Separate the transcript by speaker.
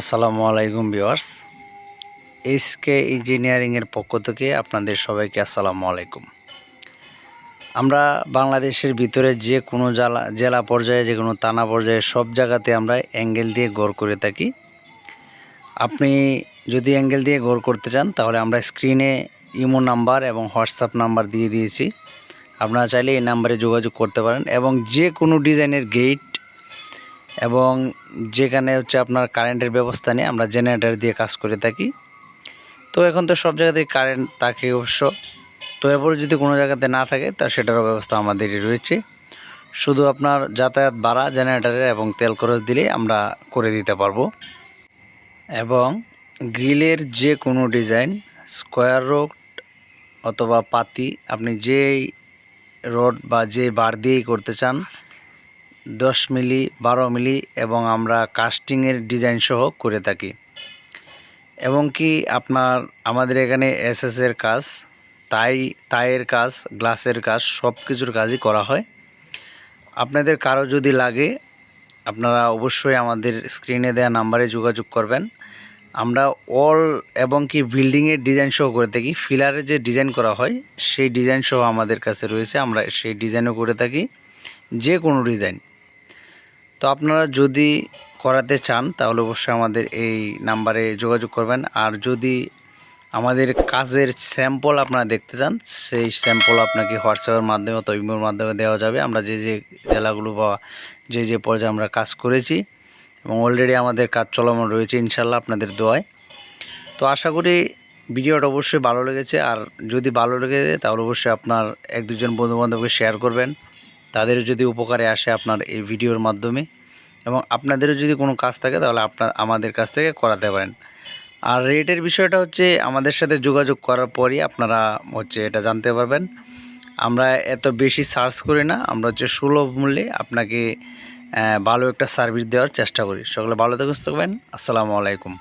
Speaker 1: আসসালামু আলাইকুম viewers. SK ইঞ্জিনিয়ারিংয়ের পক্ষ থেকে আপনাদের সবাইকে আসসালামু আলাইকুম। আমরা বাংলাদেশের ভিতরে যে কোনো জেলা জেলা পর্যায়ে, যে কোনো থানা পর্যায়ে সব জায়গাতে আমরা অ্যাঙ্গেল দিয়ে গড় করে থাকি। আপনি যদি অ্যাঙ্গেল দিয়ে গড় করতে চান, তাহলে আমরা স্ক্রিনে ইমো নাম্বার এবং হোয়াটসঅ্যাপ নাম্বার দিয়ে দিয়েছি। আপনারা চাইলে এই নাম্বারে যোগাযোগ করতে পারেন এবং যে কোনো ডিজাইনের গেট এবং যেখানে হচ্ছে আপনার কারেন্টের ব্যবস্থা নেই, আমরা জেনারেটার দিয়ে কাজ করে থাকি। তো এখন তো সব জায়গাতেই কারেন্ট থাকে অবশ্য। তো এরপরে যদি কোনো জায়গাতে না থাকে, তা সেটারও ব্যবস্থা আমাদেরই রয়েছে। শুধু আপনার যাতায়াত ভাড়া জেনারেটরের এবং তেল খরচ দিলেই আমরা করে দিতে পারব। এবং গ্রিলের যে কোনো ডিজাইন স্কোয়ার রোড অথবা পাতি, আপনি যেই রড বা যে বার দিয়েই করতে চান দশ মিলি, বারো মিলি এবং আমরা কাস্টিংয়ের ডিজাইন সহ করে থাকি। এবং কি আপনার আমাদের এখানে এসএসের কাজ, তাই, তাইয়ের কাজ, গ্লাসের কাজ, সব কিছুর কাজই করা হয়। আপনাদের কারও যদি লাগে, আপনারা অবশ্যই আমাদের স্ক্রিনে দেওয়া নাম্বারে যোগাযোগ করবেন। আমরা অল এবং কি বিল্ডিংয়ের ডিজাইন সহ করে থাকি। ফিলারে যে ডিজাইন করা হয়, সেই ডিজাইন সহ আমাদের কাছে রয়েছে। আমরা সেই ডিজাইনও করে থাকি। যে কোনো ডিজাইন তো আপনারা যদি করাতে চান, তাহলে অবশ্যই আমাদের এই নাম্বারে যোগাযোগ করবেন। আর যদি আমাদের কাজের স্যাম্পল আপনারা দেখতে চান, সেই স্যাম্পল আপনাকে হোয়াটসঅ্যাপের মাধ্যমে অথবা ইমের মাধ্যমে দেওয়া যাবে। আমরা যে যে জেলাগুলো বা যে যে পর্যায়ে আমরা কাজ করেছি এবং অলরেডি আমাদের কাজ চলমান রয়েছে ইনশাল্লাহ আপনাদের দোয়ায়। তো আশা করি ভিডিওটা অবশ্যই ভালো লেগেছে। আর যদি ভালো লেগে তাহলে অবশ্যই আপনার এক দুজন বন্ধুবান্ধবকে শেয়ার করবেন। তাদের যদি উপকারে আসে আপনার এই ভিডিওর মাধ্যমে এবং আপনাদেরও যদি কোনো কাজ থাকে তাহলে আপনার, আমাদের কাছ থেকে করাতে পারেন। আর রেটের বিষয়টা হচ্ছে আমাদের সাথে যোগাযোগ করার পরই আপনারা হচ্ছে এটা জানতে পারবেন। আমরা এত বেশি সার্চ করি না, আমরা হচ্ছে সুলভ মূল্যে আপনাকে ভালো একটা সার্ভিস দেওয়ার চেষ্টা করি। সকলে ভালো থাকবেন। আসসালামু আলাইকুম।